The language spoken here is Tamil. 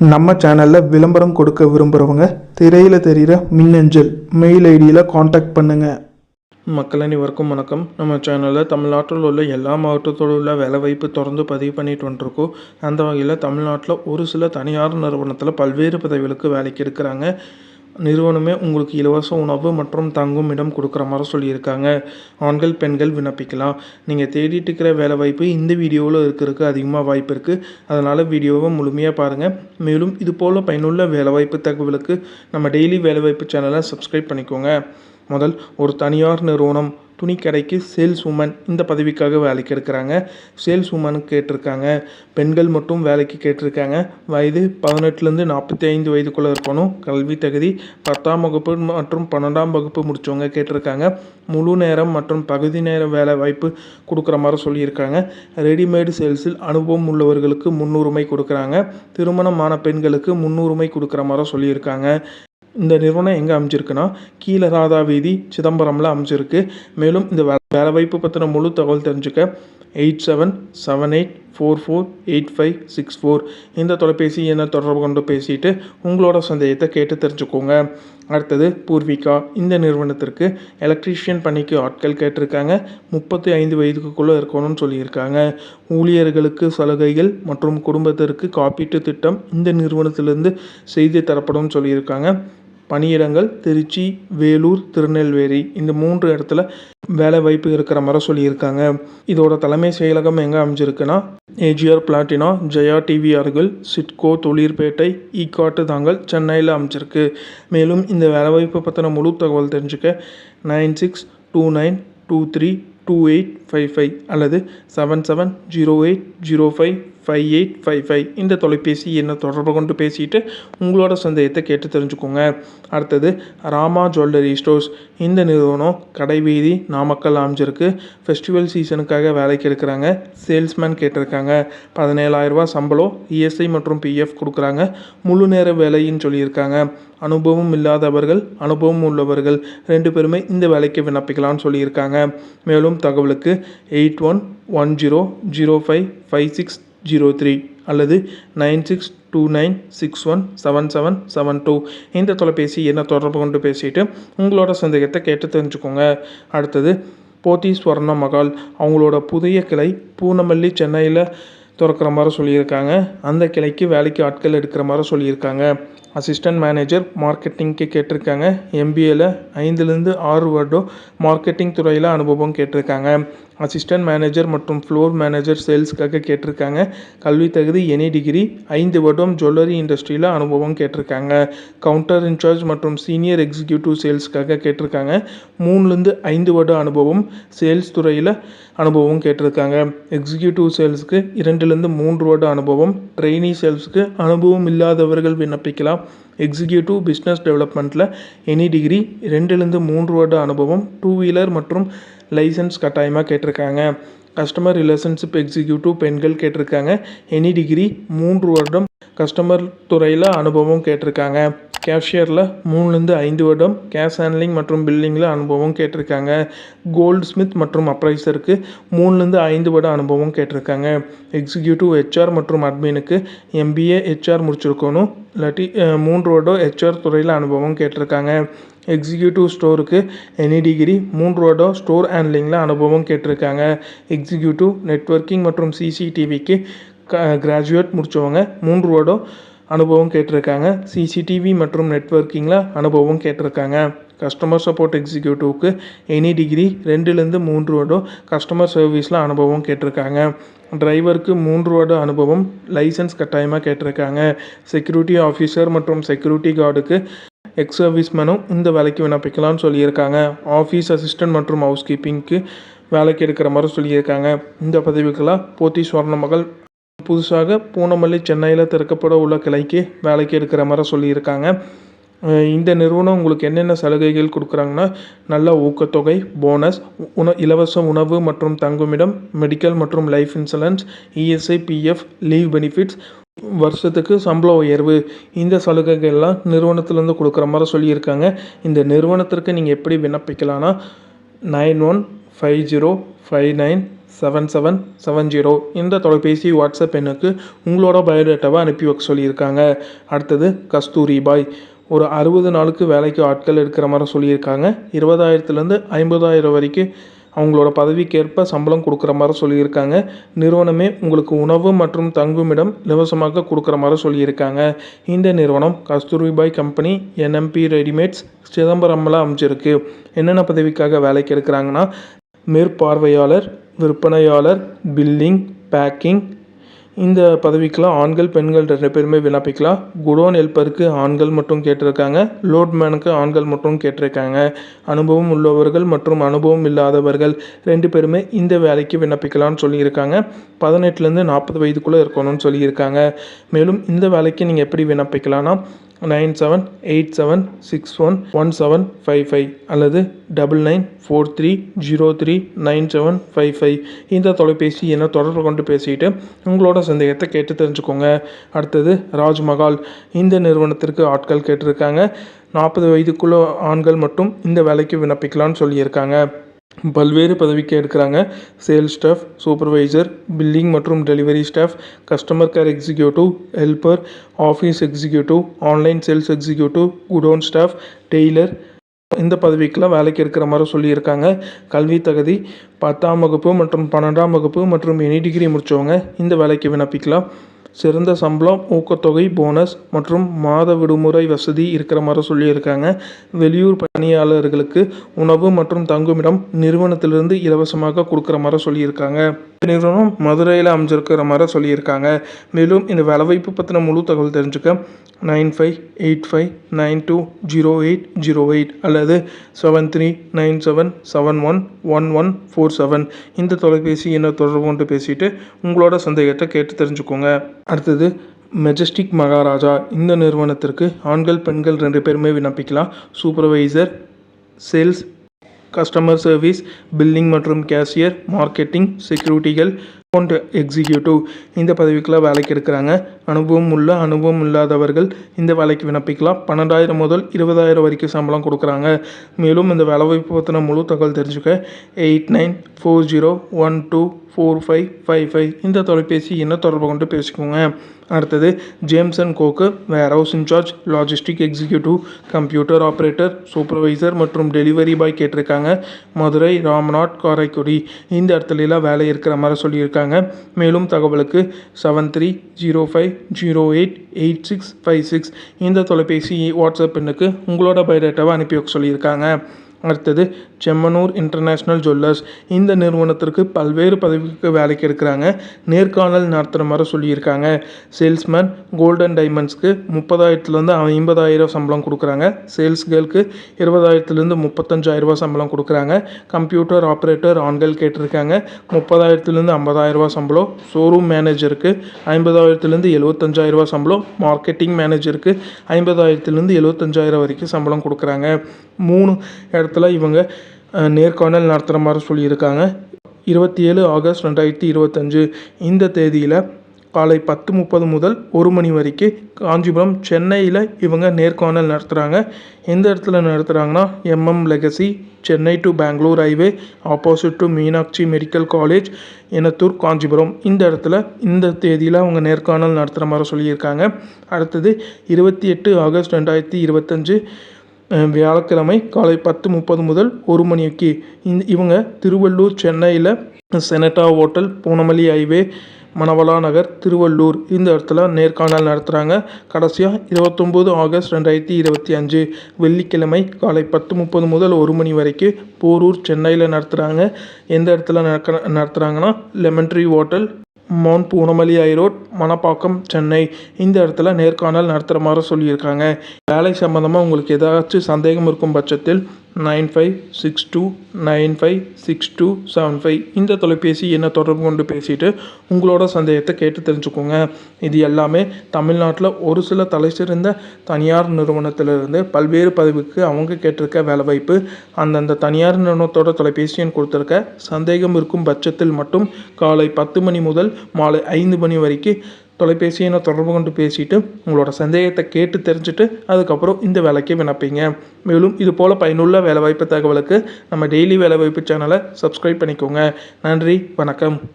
நம்ம சேனலில் விளம்பரம் கொடுக்க விரும்புகிறவங்க திரையில் தெரிகிற மின்னஞ்சல் மெயில் ஐடியில் காண்டாக்ட் பண்ணுங்கள் மக்கள் அனைவருக்கும் வணக்கம். நம்ம சேனலில் தமிழ்நாட்டில் உள்ள எல்லா மாவட்டத்தோடு உள்ள வேலைவாய்ப்பு தொடர்ந்து பதிவு பண்ணிட்டு வந்துருக்கோம். அந்த வகையில் தமிழ்நாட்டில் ஒரு சில தனியார் நிறுவனத்தில் பல்வேறு பதவிகளுக்கு வேலைக்கு எடுக்கிறாங்க நிறுவனமே உங்களுக்கு இலவச உணவு மற்றும் தங்கும் இடம் கொடுக்குற மாதிரி சொல்லியிருக்காங்க. ஆண்கள் பெண்கள் விண்ணப்பிக்கலாம். நீங்கள் தேடிட்டு இருக்கிற வேலை வாய்ப்பு இந்த வீடியோவில் இருக்கிறதுக்கு அதிகமாக வாய்ப்பு இருக்குது அதனால் வீடியோவை முழுமையாக பாருங்கள் மேலும் இது போல் பயனுள்ள வேலைவாய்ப்பு தகவலுக்கு நம்ம டெய்லி வேலைவாய்ப்பு சேனலை சப்ஸ்கிரைப் பண்ணிக்கோங்க. முதல் ஒரு தனியார் நிறுவனம் துணிக்கடைக்கு சேல்ஸ் உமன் இந்த பதவிக்காக வேலைக்கு எடுக்கிறாங்க. சேல்ஸ் உமனுக்கு கேட்டிருக்காங்க. பெண்கள் மட்டும் வேலைக்கு கேட்டிருக்காங்க. வயது பதினெட்டுலேருந்து நாற்பத்தி ஐந்து வயதுக்குள்ளே இருக்கணும். கல்வி தகுதி பத்தாம் வகுப்பு மற்றும் பன்னெண்டாம் வகுப்பு முடித்தவங்க கேட்டிருக்காங்க. முழு நேரம் மற்றும் பகுதி நேர வேலை வாய்ப்பு கொடுக்குற மாதிரி சொல்லியிருக்காங்க. ரெடிமேடு சேல்ஸில் அனுபவம் உள்ளவர்களுக்கு முன்னுரிமை கொடுக்குறாங்க. திருமணமான பெண்களுக்கு முன்னுரிமை கொடுக்குற மாதிரி சொல்லியிருக்காங்க. இந்த நிறுவனம் எங்கே அமைஞ்சிருக்குன்னா கீழே ராதா வீதி சிதம்பரமில் அமைஞ்சிருக்கு. மேலும் இந்த வே வேலைவாய்ப்பு பற்றின முழு தகவல் தெரிஞ்சுக்க eight seven seven eight four four eight five six four. இந்த தொலைபேசி எண்ணை தொடர்பு கொண்டு பேசிட்டு உங்களோட சந்தேகத்தை கேட்டு தெரிஞ்சுக்கோங்க. அடுத்தது பூர்விகா இந்த நிறுவனத்திற்கு எலக்ட்ரீஷியன் பணிக்கு ஆட்கள் கேட்டிருக்காங்க. முப்பத்தி ஐந்து வயதுக்குள்ளே இருக்கணும்னு சொல்லியிருக்காங்க. ஊழியர்களுக்கு சலுகைகள் மற்றும் குடும்பத்திற்கு காப்பீட்டு திட்டம் இந்த நிறுவனத்திலிருந்து செய்து தரப்படும் சொல்லியிருக்காங்க. பணியிடங்கள் திருச்சி வேலூர் திருநெல்வேலி இந்த மூன்று இடத்துல வேலை வாய்ப்பு இருக்கிற மாதிரி சொல்லியிருக்காங்க. இதோட தலைமை செயலகம் எங்கே அமைஞ்சிருக்குன்னா ஏஜிஆர் பிளாட்டினா ஜெயா டிவி அருகில் சிட்கோ தொழிற்பேட்டை ஈக்காட்டு தாங்கல் சென்னையில் அமைச்சிருக்கு மேலும் இந்த வேலைவாய்ப்பு பற்றின முழு தகவல் தெரிஞ்சுக்க nine six two nine two three two eight five five அல்லது seven seven zero eight zero five five eight five five இந்த தொலைபேசி எண்ணை தொடர்பு கொண்டு பேசிட்டு உங்களோட சந்தேகத்தை கேட்டு தெரிஞ்சுக்கோங்க. அடுத்தது ராமா ஜுவல்லரி ஸ்டோர்ஸ். இந்த நிறுவனம் கடைவீதி நாமக்கல் அமைஞ்சிருக்கு ஃபெஸ்டிவல் சீசனுக்காக வேலைக்கு எடுக்கிறாங்க. சேல்ஸ்மேன் கேட்டிருக்காங்க. பதினேழாயிரரூபா சம்பளம் இஎஸ்ஐ மற்றும் பிஎஃப் கொடுக்குறாங்க. முழு நேர வேலைன்னு சொல்லியிருக்காங்க. அனுபவம் இல்லாதவர்கள் அனுபவம் உள்ளவர்கள் ரெண்டு பேருமே இந்த வேலைக்கு விண்ணப்பிக்கலாம்னு சொல்லியிருக்காங்க. மேலும் தகவலுக்கு eight one one zero zero five five six zero three அல்லது nine six two nine six one seven seven seven two. இந்த தொலைபேசி என்ன தொடர்பு கொண்டு பேசிட்டு உங்களோட சந்தேகத்தை கேட்டு தெரிஞ்சுக்கோங்க. அடுத்தது போத்தி ஸ்வர்ண மகால். அவங்களோட புதிய கிளை பூனமல்லி சென்னையில் திறக்கிற மாதிரி சொல்லியிருக்காங்க. அந்த கிளைக்கு வேலைக்கு ஆட்கள் எடுக்கிற மாதிரி சொல்லியிருக்காங்க. அசிஸ்டன்ட் மேனேஜர் மார்க்கெட்டிங்க்கு கேட்டிருக்காங்க. எம்பிஏல ஐந்துலேருந்து ஆறு வருடம் மார்க்கெட்டிங் துறையில் அனுபவம் கேட்டிருக்காங்க. அசிஸ்டன்ட் மேனேஜர் மற்றும் ஃப்ளோர் மேனேஜர் சேல்ஸ்க்காக கேட்டிருக்காங்க. கல்வி தகுதி எனி டிகிரி ஐந்து வருடம் ஜுவல்லரி இண்டஸ்ட்ரியில் அனுபவம் கேட்டிருக்காங்க. கவுண்டர் இன்சார்ஜ் மற்றும் சீனியர் எக்ஸிக்யூட்டிவ் சேல்ஸ்க்காக கேட்டிருக்காங்க. மூணுலேருந்து ஐந்து வருட அனுபவம் சேல்ஸ் துறையில் அனுபவம் கேட்டிருக்காங்க. எக்ஸிக்யூட்டிவ் சேல்ஸுக்கு இரண்டுலேருந்து மூன்று வருட அனுபவம் ட்ரெயினி சேல்ஸுக்கு அனுபவம் இல்லாதவர்கள் விண்ணப்பிக்கலாம். எக்ஸிக்யூட்டிவ் பிஸ்னஸ் டெவலப்மெண்ட்டில் எனி டிகிரி ரெண்டுலேருந்து மூன்று வருட அனுபவம் டூ வீலர் மற்றும் லைசன்ஸ் கட்டாயமாக கேட்டிருக்காங்க. கஸ்டமர் ரிலேஷன்ஷிப் எக்ஸிக்யூட்டிவ் பெண்கள் கேட்டிருக்காங்க. எனி டிகிரி மூன்று வருடம் கஸ்டமர் துறையில் அனுபவம் கேட்டிருக்காங்க. கேஷியரில் மூணுலேருந்து ஐந்து வருடம் கேஷ் ஹேண்ட்லிங் மற்றும் பில்லிங்கில் அனுபவம் கேட்டிருக்காங்க. கோல்ட் ஸ்மித் மற்றும் அப்ரைசருக்கு மூணுலேருந்து ஐந்து வருடம் அனுபவம் கேட்டிருக்காங்க. எக்ஸிக்யூட்டிவ் ஹெச்ஆர் மற்றும் அட்மினுக்கு எம்பிஏ ஹெச்ஆர் முடிச்சிருக்கணும். இல்லாட்டி மூன்று வருடம் ஹெச்ஆர் துறையில் அனுபவம் கேட்டிருக்காங்க. எக்ஸிக்யூட்டிவ் ஸ்டோருக்கு எனி டிகிரி மூன்று வருடம் ஸ்டோர் ஹேண்ட்லிங்கில் அனுபவம் கேட்டிருக்காங்க. எக்ஸிக்யூட்டிவ் நெட்வொர்க்கிங் மற்றும் சிசிடிவிக்கு க கிராஜுவேட் முடித்தவங்க மூன்று வருடம் அனுபவம் கேட்டிருக்காங்க. சிசிடிவி மற்றும் நெட்வொர்க்கிங்கில் அனுபவம் கேட்டிருக்காங்க. கஸ்டமர் சப்போர்ட் எக்ஸிக்யூட்டிவ்க்கு எனி டிகிரி ரெண்டுலேருந்து மூன்று வருடம் கஸ்டமர் சர்வீஸில் அனுபவம் கேட்டிருக்காங்க. டிரைவருக்கு மூன்று வருட அனுபவம் லைசன்ஸ் கட்டாயமாக கேட்டிருக்காங்க. செக்யூரிட்டி ஆஃபீஸர் மற்றும் செக்யூரிட்டி கார்டுக்கு எக்ஸ் சர்வீஸ்மேனும் இந்த வேலைக்கு விண்ணப்பிக்கலாம்னு சொல்லியிருக்காங்க. ஆஃபீஸ் அசிஸ்டன்ட் மற்றும் ஹவுஸ் கீப்பிங்க்கு வேலைக்கு எடுக்கிற மாதிரி சொல்லியிருக்காங்க. இந்த பதவிக்கெல்லாம் போத்தி ஸ்வர்ண மகள் புதுசாக பூனமல்லி சென்னையில் திறக்கப்பட உள்ள கிளைக்கு வேலைக்கு எடுக்கிற மாதிரி சொல்லியிருக்காங்க. இந்த நிறுவனம் உங்களுக்கு என்னென்ன சலுகைகள் கொடுக்குறாங்கன்னா நல்ல ஊக்கத்தொகை போனஸ் உண இலவச உணவு மற்றும் தங்குமிடம் மெடிக்கல் மற்றும் life insurance ESI PF leave benefits வருஷத்துக்கு சம்பள உயர்வு இந்த சலுகைகள்லாம் நிறுவனத்துலேருந்து கொடுக்குற மாதிரி சொல்லியிருக்காங்க. இந்த நிறுவனத்திற்கு நீங்கள் எப்படி விண்ணப்பிக்கலாம்னா nine one five zero five nine seven seven seven zero இந்த தொலைபேசி வாட்ஸ்அப் எண்ணுக்கு உங்களோட பயோடேட்டாவை அனுப்பி வைக்க சொல்லியிருக்காங்க. அடுத்தது கஸ்தூரி பாய். ஒரு அறுபது நாளுக்கு வேலைக்கு ஆட்கள் எடுக்கிற மாதிரி சொல்லியிருக்காங்க. இருபதாயிரத்துலேருந்து ஐம்பதாயிரம் வரைக்கும் அவங்களோட பதவிக்கேற்ப சம்பளம் கொடுக்குற மாதிரி சொல்லியிருக்காங்க. நிறுவனமே உங்களுக்கு உணவு மற்றும் தங்குமிடம் இலவசமாக கொடுக்குற மாதிரி சொல்லியிருக்காங்க. இந்த நிறுவனம் கஸ்தூரிபாய் கம்பெனி என்எம்பி ரெடிமேட்ஸ் சிதம்பரம்ல அமைச்சிருக்கு என்னென்ன பதவிக்காக வேலைக்கு எடுக்கிறாங்கன்னா மேற்பார்வையாளர் விற்பனையாளர் பில்லிங் பேக்கிங் இந்த பதவிக்கெலாம் ஆண்கள் பெண்கள் ரெண்டு பேருமே விண்ணப்பிக்கலாம். குடோன் ஹெல்ப்பருக்கு ஆண்கள் மட்டும் கேட்டிருக்காங்க. லோட்மேனுக்கு ஆண்கள் மட்டும் கேட்டிருக்காங்க. அனுபவம் உள்ளவர்கள் மற்றும் அனுபவம் இல்லாதவர்கள் ரெண்டு பேருமே இந்த வேலைக்கு விண்ணப்பிக்கலாம்னு சொல்லியிருக்காங்க. பதினெட்டுலேருந்து நாற்பது வயதுக்குள்ளே இருக்கணும்னு சொல்லியிருக்காங்க. மேலும் இந்த வேலைக்கு நீங்கள் எப்படி விண்ணப்பிக்கலாம்னா nine seven eight seven six one one seven five five அல்லது double nine four three zero three nine seven five five இந்த தொலைபேசி எண்ணை தொடர்பு கொண்டு பேசிட்டு உங்களோட சந்தேகத்தை கேட்டு தெரிஞ்சுக்கோங்க. அடுத்தது ராஜ்மஹால். இந்த நிறுவனத்திற்கு ஆட்கள் கேட்டிருக்காங்க. நாற்பது வயதுக்குள்ள ஆண்கள் மட்டும் இந்த வேலைக்கு விண்ணப்பிக்கலாம்னு சொல்லியிருக்காங்க. பல்வேறு பதவிக்கு எடுக்கிறாங்க சேல்ஸ் ஸ்டாஃப் சூப்பர்வைசர் பில்லிங் மற்றும் delivery staff customer care executive helper office executive online sales executive godown staff tailor இந்த பதவிக்கெலாம் வேலைக்கு எடுக்கிற மாதிரி சொல்லியிருக்காங்க. கல்வி தகுதி பத்தாம் வகுப்பு மற்றும் பன்னெண்டாம் வகுப்பு மற்றும் எனி டிகிரி முடித்தவங்க இந்த வேலைக்கு விண்ணப்பிக்கலாம். சிறந்த சம்பளம் ஊக்கத்தொகை போனஸ் மற்றும் மாத விடுமுறை வசதி இருக்கிற மாதிரி சொல்லியிருக்காங்க. வெளியூர் பணியாளர்களுக்கு உணவு மற்றும் தங்குமிடம் நிறுவனத்திலிருந்து இலவசமாக கொடுக்குற மாதிரி சொல்லியிருக்காங்க. நிறுவனம் மதுரையில் அமைஞ்சிருக்கிற மாதிரி சொல்லியிருக்காங்க. மேலும் இந்த வேலைவாய்ப்பு பற்றின முழு தகவல் தெரிஞ்சுக்க nine five eight five nine two zero eight zero eight அல்லது seven three nine seven seven one one one four seven. இந்த தொலைபேசி எண்ணை தொடர்பு கொண்டு பேசிட்டு உங்களோட சந்தேகத்தை கேட்டு தெரிஞ்சுக்கோங்க. அடுத்தது மெஜஸ்டிக் மகாராஜா. இந்த நிறுவனத்திற்கு ஆண்கள் பெண்கள் ரெண்டு பேருமே விண்ணப்பிக்கலாம். Supervisor sales customer service billing மற்றும் கேஷியர் மார்க்கெட்டிங் செக்யூரிட்டிகள் அக்கௌண்ட் எக்ஸிக்யூட்டிவ் இந்த பதவிக்கெலாம் வேலைக்கு எடுக்கிறாங்க. அனுபவம் உள்ள அனுபவம் இல்லாதவர்கள் இந்த வேலைக்கு விண்ணப்பிக்கலாம். பன்னெண்டாயிரம் முதல் இருபதாயிரம் வரைக்கும் சம்பளம் கொடுக்குறாங்க. மேலும் இந்த வேலைவாய்ப்பு பற்றின முழு தகவல் தெரிஞ்சுக்க eight nine four zero one two four five five five இந்த தொலைபேசி என்ன தொடர்பு கொண்டு பேசிக்கோங்க. அடுத்தது James and coke warehouse in charge logistic executive computer operator supervisor மற்றும் டெலிவரி பாய் கேட்டிருக்காங்க. மதுரை ராம்நாத் காரைக்குடி. இந்த இடத்துலலாம் வேலை இருக்கிற மாதிரி சொல்லியிருக்காங்க. மேலும் தகவலுக்கு seven three zero five zero eight eight six five six இந்த தொலைபேசி வாட்ஸ்அப் எண்ணுக்கு உங்களோட பயோடேட்டாவை அனுப்பி வைக்க சொல்லியிருக்காங்க. அடுத்தது செம்மனூர் இன்டர்நேஷ்னல் ஜுவல்லர்ஸ் இந்த நிறுவனத்திற்கு பல்வேறு பதவிக்கு வேலைக்கு எடுக்கிறாங்க நேர்காணல் நடத்துகிற மாதிரி சொல்லியிருக்காங்க. சேல்ஸ்மேன் கோல்டன் டைமண்ட்ஸ்க்கு முப்பதாயிரத்துலேருந்து ஐம்பதாயிரம் சம்பளம் கொடுக்குறாங்க. சேல்ஸ் கேர்ளுக்கு இருபதாயிரத்துலேருந்து முப்பத்தஞ்சாயிரரூபா சம்பளம் கொடுக்குறாங்க. கம்ப்யூட்டர் ஆப்ரேட்டர் ஆண்கள் கேட்டிருக்காங்க. முப்பதாயிரத்துலேருந்து ஐம்பதாயிரரூபா சம்பளம். ஷோரூம் மேனேஜருக்கு ஐம்பதாயிரத்துலேருந்து எழுபத்தஞ்சாயிரரூபா சம்பளம். மார்க்கெட்டிங் மேனேஜருக்கு ஐம்பதாயிரத்துலேருந்து எழுபத்தஞ்சாயிரம் வரைக்கும் சம்பளம் கொடுக்குறாங்க. மூணு இடத்துல இடத்துல இவங்க நேர்காணல் நடத்துகிற மாதிரி சொல்லியிருக்காங்க. இருபத்தி ஏழு ஆகஸ்ட் ரெண்டாயிரத்தி இருபத்தஞ்சு இந்த தேதியில் காலை பத்து முப்பது முதல் ஒரு மணி வரைக்கும் காஞ்சிபுரம் சென்னையில் இவங்க நேர்காணல் நடத்துகிறாங்க எந்த இடத்துல நடத்துகிறாங்கன்னா MM legacy Chennai to Bangalore highway opposite to Meenakshi medical college Enathur Kanchipuram. இந்த இடத்துல இந்த தேதியில் அவங்க நேர்காணல் நடத்துகிற மாதிரி சொல்லியிருக்காங்க. அடுத்தது இருபத்தி எட்டு ஆகஸ்ட் ரெண்டாயிரத்தி இருபத்தஞ்சு வியாழக்கிழமை காலை பத்து முப்பது முதல் ஒரு மணிக்கு. இந்த இவங்க திருவள்ளூர் சென்னையில் செனட்டா ஹோட்டல் பூனமல்லி ஹைவே மணவலா நகர் திருவள்ளூர். இந்த இடத்துல நேர்காணல் நடத்துகிறாங்க கடைசியாக இருபத்தொம்போது ஆகஸ்ட் ரெண்டாயிரத்தி இருபத்தி அஞ்சு. வெள்ளிக்கிழமை காலை பத்து முப்பது முதல் ஒரு மணி வரைக்கும் போரூர் சென்னையில் நடத்துகிறாங்க எந்த இடத்துல நடக்க நடத்துகிறாங்கன்னா lemon tree hotel mount Poonamallee high road Manapakkam Chennai. இந்த இடத்துல நேர்காணல் நடத்துகிற மாதிரி சொல்லியிருக்காங்க. வேலை சம்மந்தமாக உங்களுக்கு ஏதாச்சும் சந்தேகம் இருக்கும் பட்சத்தில் nine five six two nine five six two seven five இந்த தொலைபேசி என்ன தொடர்பு கொண்டு பேசிட்டு உங்களோட சந்தேகத்தை கேட்டு தெரிஞ்சுக்கோங்க. இது எல்லாமே தமிழ்நாட்டில் ஒரு சில தலை சிறந்த தனியார் நிறுவனத்திலிருந்து பல்வேறு பதிவுக்கு அவங்க கேட்டிருக்க வேலைவாய்ப்பு அந்தந்த தனியார் நிறுவனத்தோட தொலைபேசி எண் கொடுத்துருக்க சந்தேகம் இருக்கும் பட்சத்தில் மட்டும் காலை பத்து மணி முதல் மாலை ஐந்து மணி வரைக்கும் தொலைபேசி நான் தொடர்பு கொண்டு பேசிட்டு உங்களோட சந்தேகத்தை கேட்டு தெரிஞ்சுட்டு அதுக்கப்புறம் இந்த வேலைக்கு விண்ணப்பிங்க. மேலும் இது போல் பயனுள்ள வேலைவாய்ப்பு தகவலுக்கு நம்ம டெய்லி வேலைவாய்ப்பு சேனலை சப்ஸ்கிரைப் பண்ணிக்கோங்க. நன்றி வணக்கம்.